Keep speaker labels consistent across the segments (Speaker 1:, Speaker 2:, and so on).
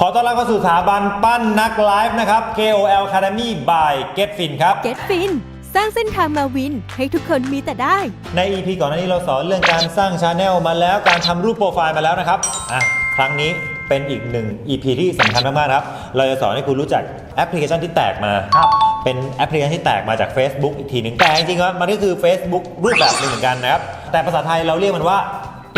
Speaker 1: ขอต้อนรับเข้าสู่สถาบันปั้นนักไลฟ์นะครับ KOL Academy by GetFin ครับ
Speaker 2: Get Fin สร้างเส้นทางมาวิน ให้ทุกคนมีแต่ได้
Speaker 1: ใน EP ก่อนหน้านี้เราสอนเรื่องการสร้างชาแนลมาแล้วการทำรูปโปรไฟล์มาแล้วนะครับอะครั้งนี้เป็นอีกหนึ่ง EP ที่สำคัญมากๆครับ เราจะสอนให้คุณรู้จักแอปพลิเคชันที่แตกมา
Speaker 3: ครับ
Speaker 1: เป็นแอปพลิเคชันที่แตกมาจาก Facebook อีกทีหนึ่งแต่จริงๆว่ามันก็คือ Facebook รูปแบบหนึ่งเหมือนกันนะครับแต่ภาษาไทยเราเรียกมันว่า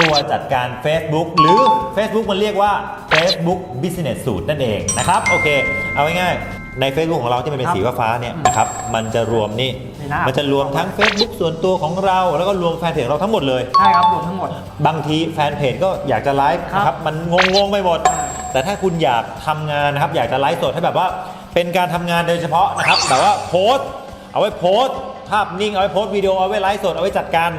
Speaker 1: ตัวจัดการ Facebook หรือ Facebook มันเรียกว่า Facebook Business Suite นั่นเองนะครับโอเค เอาง่ายๆใน Facebook ของเราที่มันเป็นสีฟ้าๆเนี่ยนะครับมันจะรวมนี่
Speaker 3: นี่นะ
Speaker 1: มันจะรวมทั้ง Facebook ส่วนตัวของเรา แล้วก็รวมแฟนเพจของเราทั้งหมดเลย
Speaker 3: ใช่ครับรวมทั้งหมด
Speaker 1: บางทีแฟนเพจก็อยากจะไลฟ์
Speaker 3: ครับ
Speaker 1: นะครับมันงงๆไปหมด แต่ถ้าคุณอยากทำงานนะครับ อยากจะไลฟ์สดให้แบบว่า เป็นการทำงานโดยเฉพาะนะครับแบบว่าโพสต์ เอาไว้โพสต์ ภาพนิ่งเอาไว้โพสต์วิดีโอเอาไว้ไลฟ์สดเอาไว้จัดการ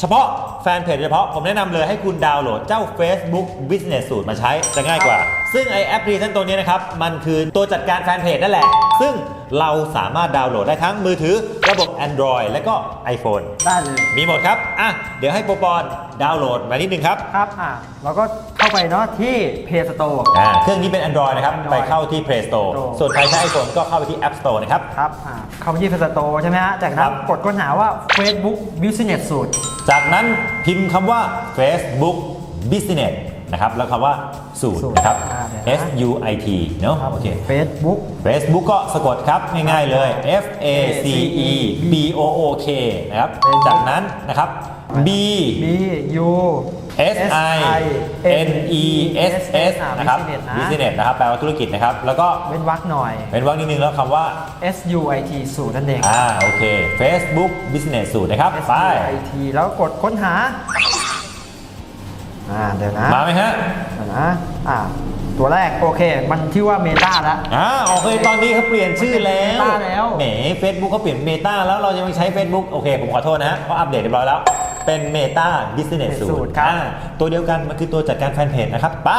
Speaker 1: เฉพาะแฟนเพจเฉพาะผมแนะนำเลยให้คุณดาวน์โหลดเจ้า Facebook Business สูตรมาใช้จะง่ายกว่า ซึ่งไอแอปพลิเคชันตัวนี้นะครับ มันคือตัวจัดการแฟนเพจนั่นแหละ ซึ่งเราสามารถดาวน์โหลดได้ทั้งมือถือระบบ Android และก็ iPhone
Speaker 3: ได้เลย
Speaker 1: มีหมดครับ อะ เดี๋ยวให้โปรปอนดาวน์โหลดมานิดนึงครับ
Speaker 3: ครับอ่าเราก็เข้าไปเนาะที่ Play Store
Speaker 1: อ่า เครื่องนี้เป็น Android นะครับ
Speaker 3: Android
Speaker 1: ไปเข้าที่ Play Store
Speaker 3: Store
Speaker 1: ส่วนใครใช้ iPhone ก็เข้าไปที่ App Store นะครับ
Speaker 3: ครับอ่าเข้าไปที่ Play Store ใช่ไหมฮะ จากนั้
Speaker 1: ครั
Speaker 3: น
Speaker 1: บ
Speaker 3: กดค้นหาว่า Facebook Business Suite
Speaker 1: จากนั้นพิมพ์คำว่า Facebook Business นะครับ แล้วคำว่าสูตรนะครับ
Speaker 3: อ่า เดี๋ยวนะ
Speaker 1: S U I T เนอะ
Speaker 3: ครับ
Speaker 1: โอเค
Speaker 3: Facebook
Speaker 1: Facebook ก็สะกดครับ ง่ายๆเลย F A C E B O O K นะครับจากนั้นนะครับ B
Speaker 3: B U
Speaker 1: S I N E S S
Speaker 3: อ่า
Speaker 1: นะครับ
Speaker 3: Business นะ
Speaker 1: Business นะครับ แปลว่าธุรกิจนะครับ แล้วก็
Speaker 3: เว้นวรรคหน่อย
Speaker 1: เป็นวรรคนิดนึงแล้วคำว่า
Speaker 3: S U I T สูตรนั่นเอง
Speaker 1: อ่าโอเค Facebook Business สูตรนะครับ
Speaker 3: S
Speaker 1: ไป
Speaker 3: U I T แล้วกดค้นหา อ่าเดี๋ยวนะ
Speaker 1: มาไหมฮะ
Speaker 3: เดี๋ยวนะอ่าตัวแรกโอเค มันชื่อว่า Meta แล้ว
Speaker 1: อ่าโอเคตอนนี้เขาเปลี่ยนชื่อแล้ว
Speaker 3: Meta แล้ว
Speaker 1: แหม Facebook เขาเปลี่ยน Meta แล้วเรายังไม่ใช้ Facebook โอเคผมขอโทษนะฮะเขาอัปเดตเรียบร้อยแล้ว เป็น Meta Business สูตร
Speaker 3: ครับ
Speaker 1: อ่าตัวเดียวกันมันคือตัวจัดการแฟนเพจนะครับ ไป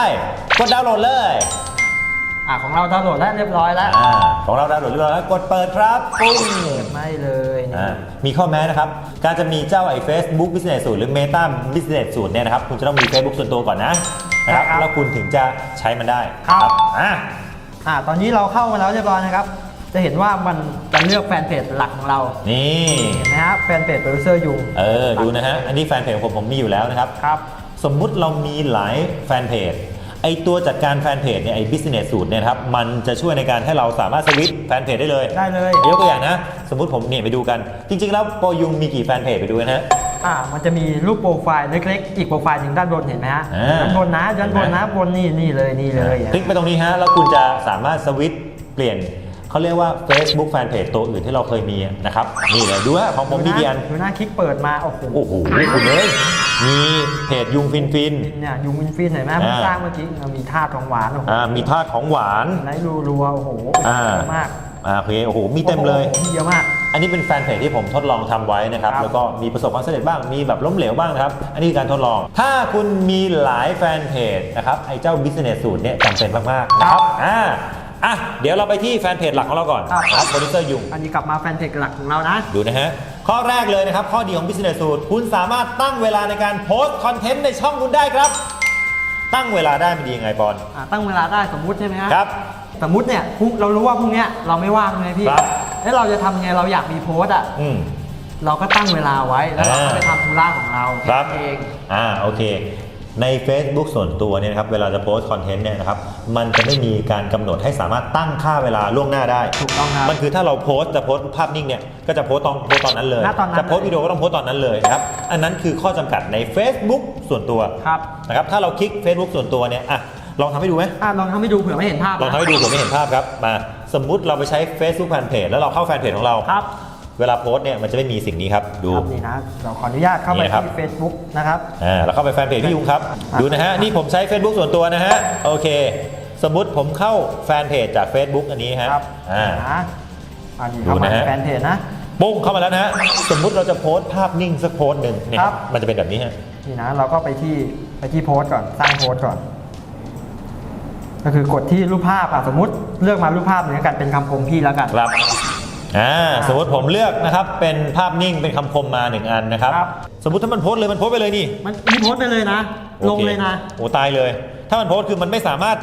Speaker 1: กดดาวน์โหลดเลย
Speaker 3: อ่าของเราดาวน์โหลดแล้วเรียบร้อยแล้ว
Speaker 1: อ่าของเราดาวน์โหลดเรียบร้อยแล้วกดเปิดครับปุ้ง
Speaker 3: ไม่เลยนี่
Speaker 1: อ่ามีข้อแม้นะครับ การจะมีเจ้าไอ้ Facebook Business สูตรหรือ Meta Business สูตรเนี่ยนะครับ คุณจะต้องมี Facebook ส่วนตัวก่อนนะนะครับ
Speaker 3: ครับ
Speaker 1: แล้วคุณถึงจะใช้มันได้
Speaker 3: ครับ
Speaker 1: อะ
Speaker 3: อ่าตอนนี้เราเข้ามาแล้วเรียบร้อยนะครับ จะเห็นว่ามันจะเลือกแฟนเพจหลักของเรา
Speaker 1: นี่
Speaker 3: เห็นไหมครับแฟนเพจโปรดิวเซอร์ยุง
Speaker 1: เออดูนะฮะอันนี้แฟนเพจของผมผมมีอยู่แล้วนะครับ
Speaker 3: ครับ
Speaker 1: สมมุติเรามีหลายแฟนเพจ ไอตัวจัดการแฟนเพจเนี่ยไอ business สูตรเนี่ยนะครับมันจะช่วยในการให้เราสามารถสวิตช์แฟนเพจได้เลย
Speaker 3: ได้เลย
Speaker 1: ยกตัวอย่างนะ สมมุติผมเนี่ยไปดูกัน จริง ๆ แล้วโปรยุงมีกี่แฟนเพจไปดูกันฮะ
Speaker 3: อ่า มันจะมีรูปโปรไฟล์เล็กๆ อีกโปรไฟล์หนึ่งด้านบนเห็นไหมฮะ
Speaker 1: อ่า
Speaker 3: ด้านบนนะ ด้านบนนะ บนนี่นี่เลยนี่เลย
Speaker 1: คลิกไปตรงนี้ฮะแล้วคุณจะสามารถสวิตช์เปลี่ยน เขาเรียกว่า Facebook Fanpage ตัวอื่นที่เราเคยมีนะครับ นี่เลยดูฮะของผมมีกี่อัน
Speaker 3: ดูหน้าคลิกเปิดมา โอ้โห
Speaker 1: โอ้โหคุณเอ้ยมีเพจยุงฟินฟิน
Speaker 3: เนี่ยยุงวินฟินเห็นไหมเพิ่ง
Speaker 1: อ่า
Speaker 3: สร้างเมื่อกี้มีธาตุของหวานโอ้โห
Speaker 1: อ่ามีทาดของหวาน
Speaker 3: ไนท์รัวๆโอ้โห
Speaker 1: อ่า
Speaker 3: เยอะมาก
Speaker 1: อ่าโอเคโอ้โห มีเต็มเลย
Speaker 3: โอ้โหเยอะมาก
Speaker 1: อันนี้เป็นแฟนเพจที่ผมทดลองทำไว้นะครับ
Speaker 3: ครับ
Speaker 1: แล้วก็มีประสบความสำเร็จบ้าง มีแบบล้มเหลวบ้างนะครับ อันนี้คือการทดลอง ถ้าคุณมีหลายแฟนเพจนะครับ ไอ้เจ้า business สูตรเนี่ยจำเป็นมากๆนะครับ อ่า อะเดี๋ยวเราไปที่แฟนเพจหลักของเราก่อน
Speaker 3: ครับ
Speaker 1: นะครับโปรดิวเซอร์ยุง
Speaker 3: อันนี้กลับมาแฟนเพจหลักของเรานะ
Speaker 1: ดูนะฮะ ข้อแรกเลยนะครับ ข้อดีของ business สูตรคุณสามารถตั้งเวลาในการโพสต์คอนเทนต์ในช่องคุณได้ครับ ตั้งเวลาได้มันดียังไงบอล
Speaker 3: อ่าตั้งเวลาได้สมมุติใช่ไหมฮะ
Speaker 1: ครับ
Speaker 3: สมมุติเนี่ยพรุ่งเรารู้ว่าพรุ่งเนี้ยเราไม่ว่างเลยพี่
Speaker 1: ครับ
Speaker 3: แล้วเราจะทำไงเราอยากมีโพสต์อะ
Speaker 1: อืม
Speaker 3: เราก็ตั้งเวลาไว้แล้วเราก็
Speaker 1: อ่า
Speaker 3: ไปทำธุระของเรา
Speaker 1: ครับ
Speaker 3: แนั้นเอง
Speaker 1: อ่าโอเค ใน Facebook ส่วนตัวเนี่ยนะครับเวลาจะโพสต์คอนเทนต์เนี่ยนะครับมันจะไม่มีการกำหนดให้สามารถตั้งค่าเวลาล่วงหน้าได้
Speaker 3: ถูกต้องครับ
Speaker 1: มันคือถ้าเราโพสต์จะโพสต์ภาพนิ่งเนี่ยก็จะโพสต์ตอนโพสต์ตอนนั้นเลย
Speaker 3: ณตอนนั้น
Speaker 1: จะโพสต์วิดีโอก็ต้องโพสต์ตอนนั้นเลยนะครับอันนั้นคือข้อจำกัดใน Facebook ส่วนตัว
Speaker 3: ครับ
Speaker 1: นะครับถ้าเราคลิก Facebook ส่วนตัวเนี่ยอะลองทำให้ดูไหม
Speaker 3: อะลองทำให้ดูเผื่อไม่เห็นภาพ
Speaker 1: ลองทำให้ดูเผื่อไม่เห็นภาพครับ มาสมมุติเราไปใช้ Facebook Fanpage แล้วเราเข้าแฟนเพจของเรา
Speaker 3: ครับ
Speaker 1: เวลาโพสต์เนี่ยมันจะไม่มีสิ่งนี้ครับดู
Speaker 3: ครับนี่นะเราขออนุญาตเข้าไป
Speaker 1: นี่นะครับ
Speaker 3: ที่ Facebook นะครับ
Speaker 1: อ่าแล้วเข้าไปแฟนเพจพี่ยุงครับ ดูนะฮะ นี่ผมใช้ Facebook ส่วนตัวนะฮะ โอเค สมมุติผมเข้าแฟนเพจจาก Facebook อันนี้ฮะ
Speaker 3: ครับ
Speaker 1: อ่า
Speaker 3: นะอันนี้
Speaker 1: ดู
Speaker 3: เข้ามา
Speaker 1: นะฮะ
Speaker 3: ในแฟนเพจนะ
Speaker 1: ปุ้งเข้ามาแล้วนะฮะ สมมุติเราจะโพสต์ภาพนิ่งสักโพสต์หนึ่งเนี่ย
Speaker 3: ครับ
Speaker 1: มันจะเป็นแบบนี้ฮะ
Speaker 3: นี่นะเราก็ไปที่ไปที่โพสต์ก่อนสร้างโพสต์ก่อน ก็คือกดที่รูปภาพอะสมมติเลือกมารูปภาพเหมือนกันเป็นคำคมพี่แล้วกัน
Speaker 1: ครับ อ่าสมมติผมเลือกนะครับเป็นภาพนิ่งเป็นคำคมมาหนึ่งอันนะครับ
Speaker 3: ครับ
Speaker 1: สมมติถ้ามันโพสต์เลยมันโพสต์ไปเลยนี่
Speaker 3: มันมีโพสต์ไปเลยนะ
Speaker 1: โอ
Speaker 3: ลง
Speaker 1: ค
Speaker 3: เลยนะ
Speaker 1: โอ้ตายเลย ถ้ามันโพสต์คือมันไม่สามารถ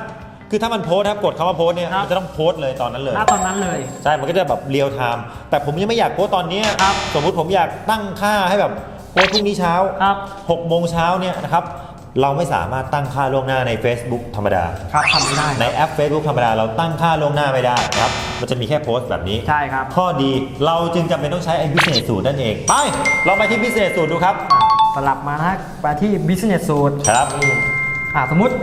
Speaker 1: คือถ้ามันโพสต์ครับกดคำว่าโพสต์เนี่ย
Speaker 3: ครับ
Speaker 1: มันจะต้องโพสต์เลยตอนนั้นเลย
Speaker 3: ณตอนนั้นเลย
Speaker 1: ใช่ มันก็จะแบบเรียลไทม์ แต่ผมยังไม่อยากโพสต์ตอนเนี้ย
Speaker 3: ครับ
Speaker 1: สมมุติผมอยากตั้งค่าให้แบบโพสต์พรุ่งนี้เช้า
Speaker 3: ครับ
Speaker 1: 6โมงเช้าเนี่ยนะครับ เราไม่สามารถตั้งค่าล่วงหน้าใน Facebook ธรรมดา
Speaker 3: ครับทำไม่ได้
Speaker 1: ในแอป Facebook ธรรมดาเราตั้งค่าล่วงหน้าไม่ได้นะครับ มันจะมีแค่โพสต์แบบนี้
Speaker 3: ใช่ครับ
Speaker 1: ข้อดีเราจึงจำเป็นต้องใช้ไอ้ business สูตรนั่นเอง ไป เราไปที่ business สูตรดูครับ
Speaker 3: อะสลับมานะไปที่ business สูตร
Speaker 1: ครับ
Speaker 3: นี่อะสมมุติ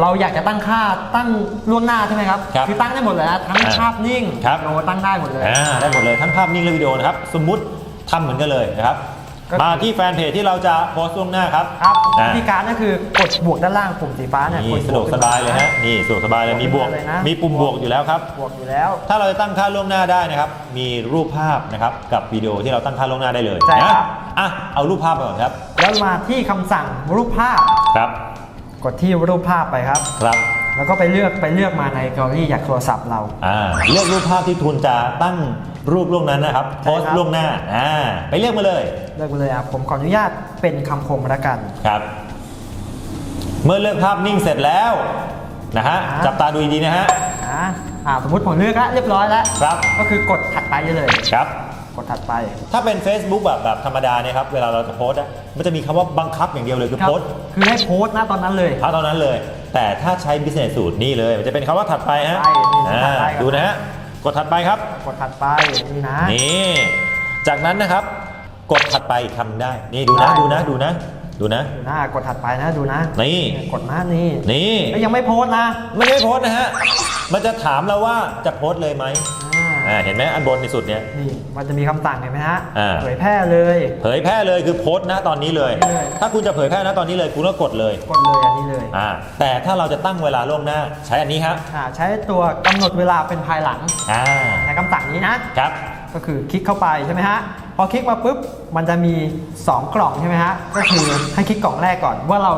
Speaker 3: เราอยากจะตั้งค่าตั้งล่วงหน้าใช่ไหมครับ
Speaker 1: ครับ
Speaker 3: อตั้งได้หมดเลยนะทั้ง
Speaker 1: อ่า
Speaker 3: ภาพนิ่ง
Speaker 1: ครับ
Speaker 3: โลตั้งได้หมดเลย
Speaker 1: อ่าได้หมดเลยทั้งภาพนิ่งและวิดีโอนะครับ สมมุติทำเหมือนกันเลยนะครับ
Speaker 3: ก็คือ
Speaker 1: มาที่แฟนเพจที่เราจะโพสต์ล่วงหน้าครับ
Speaker 3: ครับ
Speaker 1: อ่า
Speaker 3: วิธีการก็คือกดบวกด้านล่างปุ่มสีฟ้าเนี่ย
Speaker 1: นี่
Speaker 3: ก
Speaker 1: สะดวกสบายเลยฮะนี่สะดวกสบายเลยมีบวก
Speaker 3: เลยนะ
Speaker 1: มีปุ่มบวกอยู่แล้วครับ
Speaker 3: บวกอยู่แล้ว
Speaker 1: ถ้าเราจะตั้งค่าล่วงหน้าได้นะครับ มีรูปภาพนะครับกับวิดีโอที่เราตั้งค่าล่วงหน้าได้เลย
Speaker 3: ใช่ครับ
Speaker 1: นะอะเอารูปภาพไปก่อนครับ
Speaker 3: แล้วมาที่คำสั่งรูปภาพ
Speaker 1: ครับ
Speaker 3: กดที่รูปภาพไปครับ
Speaker 1: ครับ
Speaker 3: แล้วก็ไปเลือกไปเลือกมาในแกลเลอรี่จากโทรศัพท์เรา
Speaker 1: อ่าเลือกรูปภาพที่ทุนจะตั้ง รูปล่วงนั้นนะครับโพสต์ล่วงหน้าอ่าไปเลือกมาเลย
Speaker 3: เลือกไปเลยอะผมขออนุญาตเป็นคำคมแล้วกัน
Speaker 1: ครับ เมื่อเลือกภาพนิ่งเสร็จแล้วนะฮะ
Speaker 3: ครับ
Speaker 1: จับตาดูดีๆนะฮะ
Speaker 3: อะอ่าสมมติผมเลือกแล้วเรียบร้อยแล้ว
Speaker 1: ครับ
Speaker 3: ก็คือกดถัดไปได้เลย
Speaker 1: ครับ
Speaker 3: กดถัดไป
Speaker 1: ถ้าเป็น Facebook แบบแบบธรรมดาเนี่ยครับเวลาเราจะโพสต์อะมันจะมีคำว่าบังคับอย่างเดียวเลยคือ
Speaker 3: ครับ
Speaker 1: โพสต์
Speaker 3: คือให้โพสต์หน้าตอนนั้นเลย
Speaker 1: เท่าเท่านั้นเลย แต่ถ้าใช้ business สูตรนี่เลย มันจะเป็นคำว่าถัดไปฮะ
Speaker 3: ใช่นี่ถัด
Speaker 1: อ่า
Speaker 3: ไปครับ
Speaker 1: ดูนะฮะ กดถัดไปครับ
Speaker 3: กดถัดไปนี่นะ
Speaker 1: นี่จากนั้นนะครับ กดถัดไปอีกคำได้ นี่ดูนะ
Speaker 3: ได้
Speaker 1: ดูนะดูนะดูนะ
Speaker 3: ดูหน้ากดถัดไปนะดูนะ
Speaker 1: นี่
Speaker 3: กดหน้านี่
Speaker 1: นี่
Speaker 3: แล้วยังไม่โพสต์นะ
Speaker 1: ไม่ได้โพสต์นะฮะมันจะถามเราว่าจะโพสต์เลยไหม
Speaker 3: อ่า
Speaker 1: อ่าเห็นไหมอันบนในสุดเนี่ย
Speaker 3: นี่มันจะมีคำสั่งเห็นไหมฮะ
Speaker 1: อ่า
Speaker 3: เผยแพร่เลย
Speaker 1: เผยแพร่เลยคือโพสต์นะตอนนี้เลย
Speaker 3: เลย
Speaker 1: ถ้าคุณจะเผยแพร่นะตอนนี้เลยคุณก็กดเลย
Speaker 3: กดเลยอันนี้เลย
Speaker 1: อ่าแต่ถ้าเราจะตั้งเวลาล่วงหน้าใช้อันนี้ครับ
Speaker 3: อ่าใช้ตัวกำหนดเวลาเป็นภายหลัง
Speaker 1: อ่า
Speaker 3: ในคำสั่งนี้นะ
Speaker 1: ครับ
Speaker 3: ก็คือคลิกเข้าไปใช่ไหมฮะ พอคลิกมาปุ๊บ มันจะมี 2 กล่องใช่ไหมฮะ ก็คือให้คลิกกล่องแรกก่อนว่าเรา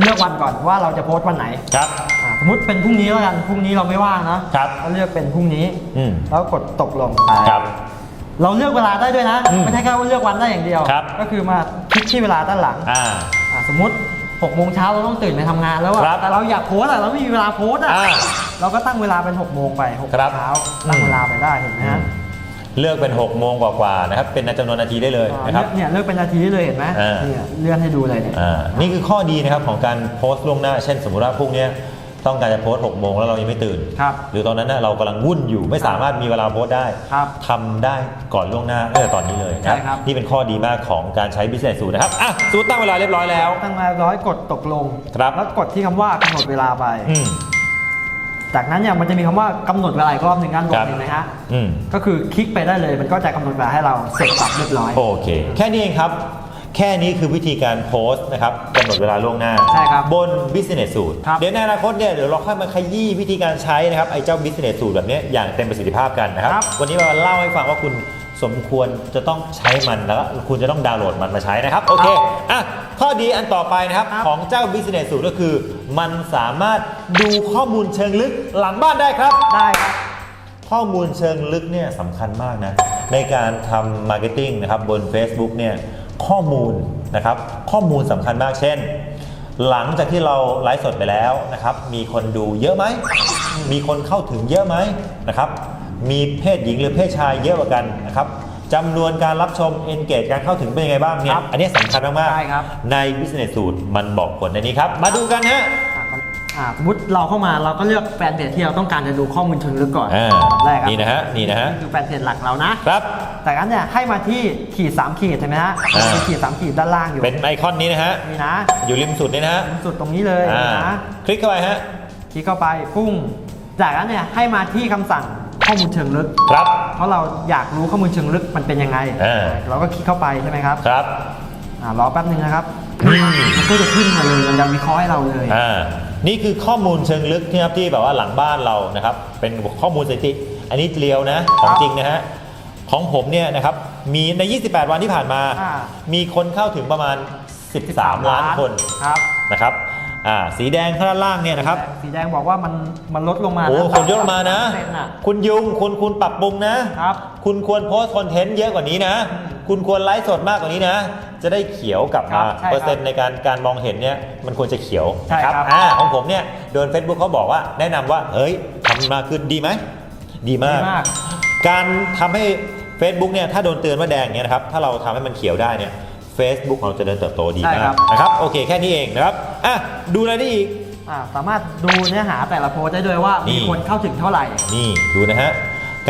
Speaker 3: เลือกวันก่อนว่าเราจะโพสต์วันไหน
Speaker 1: ครับ
Speaker 3: อ่า สมมติเป็นพรุ่งนี้แล้วกันพรุ่งนี้เราไม่ว่างนะครับก็เลือกเป็นพรุ่งนี้
Speaker 1: อืม
Speaker 3: แล้วกดตกลงไป
Speaker 1: ครับ
Speaker 3: เราเลือกเวลาได้ด้วยนะ
Speaker 1: อืม
Speaker 3: ไม่ใช่แค่ว่าเลือกวันได้อย่างเดียว
Speaker 1: ครับ
Speaker 3: ก็คือมาคลิกที่เวลาด้านหลัง
Speaker 1: อ่า
Speaker 3: อ่าสมมติ6โมงเช้าเราต้องตื่นไปทำงานแล้วอะ
Speaker 1: ครับ
Speaker 3: แต่เราอยากโพสต์อะเราไม่มีเวลาโพสต์อะ
Speaker 1: อ่า
Speaker 3: เราก็ตั้งเวลาเป็น6โมงไป6โมง
Speaker 1: ครับ
Speaker 3: เช้าตั้งเวลาไปได้เห็นไหมฮะ
Speaker 1: เลือกเป็น6โมงกว่าๆนะครับ เป็นจำนวนนาทีได้เลย
Speaker 3: อ่า
Speaker 1: นะครับ
Speaker 3: เนี่ยเลือกเป็นนาทีได้เลยเห็นไหม
Speaker 1: อ่า
Speaker 3: เนี่ยเลื่อนให้ดูเลยเนี่ย
Speaker 1: อ่านี่คือข้อดีนะครับของการโพสต์ล่วงหน้า เช่นสมมติว่าพรุ่งเนี้ย ต้องการจะโพสต์6โมงแล้วเรายังไม่ตื่น
Speaker 3: ครับ
Speaker 1: หรือตอนนั้นน่ะเรากำลังวุ่นอยู่ไม่สามารถมีเวลาโพสต์ได้
Speaker 3: ครับ
Speaker 1: ทำได้ก่อนล่วงหน้าตั้งแต่ตอนนี้เลยนะครับ
Speaker 3: ใช่ครับ
Speaker 1: นี่เป็นข้อดีมากของการใช้ business สูตรนะครับอะสูตรตั้งเวลาเรียบร้อยแล้ว
Speaker 3: ตั้งมาร้อยกดตกลง
Speaker 1: ครับ
Speaker 3: แล้วกดที่คำว่ากำหนดเวลาไป
Speaker 1: อืม
Speaker 3: จากนั้นเนี่ยมันจะมีคำว่ากำหนดเวลาอีกรอบหนึ่งด้านบ
Speaker 1: ครั
Speaker 3: น
Speaker 1: บ
Speaker 3: เห็นไหมฮะ
Speaker 1: อืม
Speaker 3: ก็คือคลิกไปได้เลยมันก็จะกำหนดเวลาให้เราเสร็จสับเรียบร้อย
Speaker 1: โอเค แค่นี้เองครับ แค่นี้คือวิธีการโพสต์นะครับกำหนดเวลาล่วงหน้า
Speaker 3: ใช่ครับ
Speaker 1: บน business สูตร
Speaker 3: ครับ
Speaker 1: เดี๋ยวในอนาคตเนี่ยเดี๋ยวเราค่อยมาขยี้วิธีการใช้นะครับไอ้เจ้า business สูตรแบบเนี้ยอย่างเต็มประสิทธิภาพกันนะครับ
Speaker 3: ครับ
Speaker 1: วันนี้มาเล่าให้ฟังว่าคุณสมควรจะต้องใช้มันแล้วก็คุณจะต้องดาวน์โหลดมันมาใช้นะครับ โอเคอะข้อดีอันต่อไปนะครับ
Speaker 3: ครับ
Speaker 1: ของเจ้า business สูตรก็คือ มันสามารถดูข้อมูลเชิงลึกหลังบ้านได้ครับ
Speaker 3: ได้ครับ
Speaker 1: ข้อมูลเชิงลึกเนี่ยสำคัญมากนะ ในการทำมาร์เก็ตติ้งนะครับบน Facebook เนี่ย ข้อมูลนะครับ ข้อมูลสำคัญมากเช่น หลังจากที่เราไลฟ์สดไปแล้วนะครับ มีคนดูเยอะไหม มีคนเข้าถึงเยอะไหมนะครับ มีเพศหญิงหรือเพศชายเยอะกว่ากันนะครับจำนวนการรับชม engage การเข้าถึงเป็นยังไงบ้างเนี่
Speaker 3: ค
Speaker 1: ย
Speaker 3: รับ
Speaker 1: อันนี้สำคัญมาก
Speaker 3: ใช่ครับ
Speaker 1: ๆใน business สูตรมันบอกผลในนี้ครับ มาดูกันฮะ
Speaker 3: อะอ่าสมมติเราเข้ามาเราก็เลือกแฟนเพจที่เราต้องการจะดูข้อมูลเชิงลึกก่อน
Speaker 1: อ่า
Speaker 3: แรกครับ
Speaker 1: นี่นะฮะนี่นะฮะ
Speaker 3: คือแฟนเพจหลักเรานะ
Speaker 1: ครับ
Speaker 3: จากนั้นเนี่ยให้มาที่ขีดสามขีดใช่ไหมฮะ
Speaker 1: อ่า มี
Speaker 3: มีขีดสามขีดด้านล่างอยู่
Speaker 1: เป็นไอคอนนี้นะฮะ
Speaker 3: นี่นะ
Speaker 1: อยู่ริมสุดนี่นะฮะ
Speaker 3: เป็นสุดตรงนี้เลย
Speaker 1: อ่า
Speaker 3: นะ
Speaker 1: คลิกเข้าไปฮะ
Speaker 3: คลิกเข้าไปปุ้ง จากนั้นเนี่ยให้มาที่คำสั่งข้อมูลเชิงลึก
Speaker 1: ครับ
Speaker 3: เพราะเราอยากรู้ข้อมูลเชิงลึกมันเป็นยังไง
Speaker 1: อ่า
Speaker 3: เราก็คลิกเข้าไปใช่ไหมครับ
Speaker 1: ครับ
Speaker 3: อ่ารอแป๊บนึงนะครับ
Speaker 1: อืม
Speaker 3: มันก็จะขึ้นมาเลยมันจะวิเคราะห์ให้เราเลย
Speaker 1: อ่า นี่คือข้อมูลเชิงลึกที่ครับที่แบบว่าหลังบ้านเรานะครับ เป็นข้อมูลสถิติ อันนี้เรียวนะ ของจริงนะฮะ ของผมเนี่ยนะครับมีใน 28 วันที่ผ่านมา
Speaker 3: อ่า
Speaker 1: มีคนเข้าถึงประมาณ 13 ล้านคน
Speaker 3: ครับ
Speaker 1: นะครับอ่าสีแดงข้างด้านล่างเนี่ยนะครับ
Speaker 3: สีแดงบอกว่ามันมันลดลงมา
Speaker 1: โอ้ะคนเยอะมานะ
Speaker 3: เปอร์เซ็ต์น่ะ
Speaker 1: คุณยุงคุณคุณปรับปรุงนะ
Speaker 3: ครับ
Speaker 1: คุณควรโพสต์คอนเทนต์เยอะกว่านี้นะ คุณควรไลฟ์สดมากกว่านี้นะ จะได้เขียวกลับ
Speaker 3: ครั
Speaker 1: มา
Speaker 3: บใช่ครับ
Speaker 1: เปอร์เซ็นต์ในการการมองเห็นเนี่ยมันควรจะเขียว
Speaker 3: ใช่
Speaker 1: นะครับ
Speaker 3: ครับ
Speaker 1: อ่าของผมเนี่ยโดน Facebook เขาบอกว่าแนะนำว่าเฮ้ยทำมาขึ้นดีไหมดีมาก
Speaker 3: ดีมาก
Speaker 1: การทำให้ Facebook เนี่ยถ้าโดนเตือนว่าแดงเนี่ยนะครับถ้าเราทำให้มันเขียวได้เนี่ย Facebook ของเราจะเดินเติบโตดี
Speaker 3: ใช่
Speaker 1: มา
Speaker 3: ครั
Speaker 1: ก
Speaker 3: บ
Speaker 1: นะครับโอเคแค่นี้เองนะครับอะดูอะไรได้อีก
Speaker 3: อ่าสามารถดูเนื้อหาแต่ละโพสต์ได้ด้วยว่า
Speaker 1: นี่
Speaker 3: มีคนเข้าถึงเท่าไหร่
Speaker 1: นี่ดูนะฮะ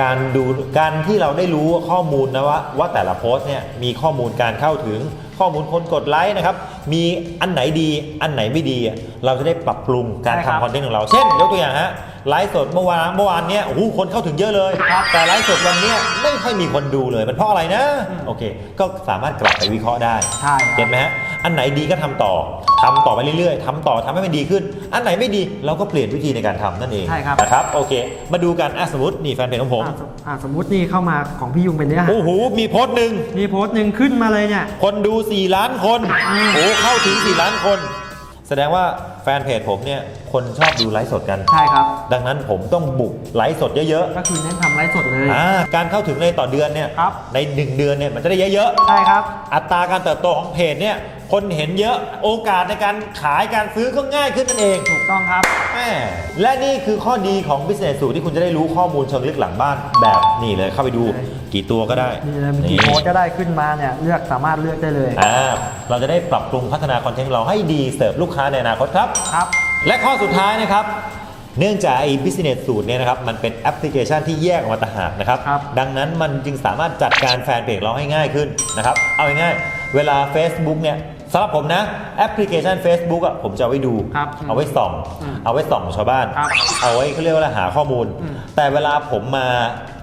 Speaker 1: การดูการที่เราได้รู้ข้อมูลนะว่าว่าแต่ละโพสต์เนี่ยมีข้อมูลการเข้าถึงข้อมูลคนกดไลค์นะครับมีอันไหนดีอันไหนไม่ดีอะเราจะได้ปรับปรุงการ
Speaker 3: ใช่ครับ
Speaker 1: ทำคอนเทนต์ของเรา เช่นยกตัวอย่างฮะไลฟ์สดเมื่อวานเมื่อวานเนี่ยโอ้โหคนเข้าถึงเยอะเลย
Speaker 3: ครับ
Speaker 1: แต่ไลฟ์สดวันเนี้ยไม่ค่อยมีคนดูเลยมันเพราะอะไรนะ
Speaker 3: อืม
Speaker 1: โอเค ก็สามารถกลับไปวิเคราะห์ได้
Speaker 3: ใช่ครับ
Speaker 1: เก็ตไหมฮะอันไหนดีก็ทำต่อทำต่อไปเรื่อยๆทำต่อทำให้มันดีขึ้น อันไหนไม่ดีเราก็เปลี่ยนวิธีในการทำนั่นเอง
Speaker 3: ใช่ครับ
Speaker 1: นะครับโอเค มาดูกันอะสมมตินี่แฟนเพจของผม
Speaker 3: อ่าสมอ่าสมมุตินี่เข้ามาของพี่ยุงเป็นเนื้อหา
Speaker 1: โอ้โหมีโพสต์หนึ่ง
Speaker 3: มีโพสต์หนึ่งขึ้นมาเลยเนี่ย
Speaker 1: คนดู 4 ล้านคน
Speaker 3: อืม
Speaker 1: โอ้เข้าถึง 4 ล้านคน แสดงว่าแฟนเพจผมเนี่ย คนชอบดูไลฟ์สดกัน
Speaker 3: ใช่ครับ
Speaker 1: ดังนั้นผมต้องบุกไลฟ์สดเยอะ
Speaker 3: ก็คือเน้นทำไลฟ์สดเลย
Speaker 1: ๆอ่าการเข้าถึงในต่อเดือนเนี่ย
Speaker 3: ครับ
Speaker 1: ใน 1 เดือนเนี่ยมันจะได้เยอะๆ
Speaker 3: ใช่ครับ
Speaker 1: อัตราการเติบโตของเพจเนี่ย คนเห็นเยอะโอกาสในการขายการซื้อก็ง่ายขึ้นนั่นเอง
Speaker 3: ถูกต้องครับ
Speaker 1: แม่และนี่คือข้อดีของ Business สูตรที่คุณจะได้รู้ข้อมูลเชิงลึกหลังบ้านแบบนี่เลยเข้าไปดูกี่ตัวก็ได้
Speaker 3: นี่เลยมีกี่โพสต์ก็ได้ขึ้นมาเนี่ยเลือกสามารถเลือกได้เลย
Speaker 1: อ่าเราจะได้ปรับปรุงพัฒนาคอนเทนต์ของเราให้ดีเสิร์ฟลูกค้าในอนาคตครับ
Speaker 3: ครับ
Speaker 1: และข้อสุดท้ายนะครับ เนื่องจากไอ้ business สูตรเนี่ยนะครับ มันเป็นแอปพลิเคชันที่แยกออกมาต่างหากนะครับ
Speaker 3: ครับ
Speaker 1: ดังนั้นมันจึงสามารถจัดการแฟนเพจเราให้ง่ายขึ้นนะครับ เอาง่ายๆเวลา Facebook เนี่ย สำหรับผมนะแอปพลิเคชัน Facebook อะผมจะเอาไว้ดู
Speaker 3: ครับ
Speaker 1: เอาไว้ส่อง
Speaker 3: อืม
Speaker 1: เอาไว้ส่องชาวบ้าน
Speaker 3: ครับ
Speaker 1: เอาไว้เขาเรียกว่าอะไรหาข้อมูล
Speaker 3: อืม
Speaker 1: แต่เวลาผมมา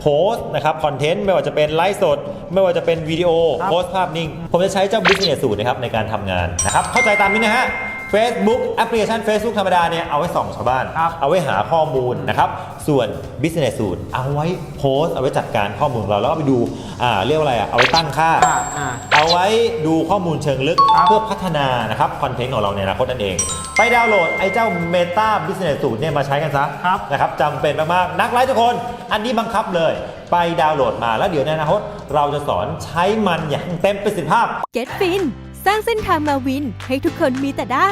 Speaker 1: โพสต์นะครับคอนเทนต์ไม่ว่าจะเป็นไลฟ์สด ไม่ว่าจะเป็นวิดีโอ
Speaker 3: ครับ
Speaker 1: โพสต์ภาพนิ่ง ผมจะใช้เจ้า business สูตรนะครับในการทำงานนะครับเข้าใจตามนี้นะฮะ Facebook แอปพลิเคชัน Facebook ธรรมดาเนี่ยเอาไว้ส่องชาวบ้าน
Speaker 3: ครับ
Speaker 1: เอาไว้หาข้อมูลนะครับ ส่วน business สูตรเอาไว้โพสต์เอาไว้จัดการข้อมูลของเราแล้วก็ไปดูอ่าเรียกว่าอะไรอะเอาไว้ตั้งค่า
Speaker 3: อ่าอ่า
Speaker 1: เอาไว้ดูข้อมูลเชิงลึก
Speaker 3: ครับ
Speaker 1: เพื่อพัฒนานะครับคอนเทนต์ของเราในอนาคตนั่นเอง ไปดาวน์โหลดไอ้เจ้า Meta Business สูตรเนี่ยมาใช้กันซะ
Speaker 3: ครับ
Speaker 1: นะครับจำเป็นมากๆ นักไลฟ์ทุกคน อันนี้บังคับเลย ไปดาวน์โหลดมาแล้วเดี๋ยวในอนาคตเราจะสอนใช้มันอย่างเต็มประสิทธิภาพ
Speaker 2: Get Fin ส ร้างเส้นทางมาวินให้ทุกคนมีแต่ได้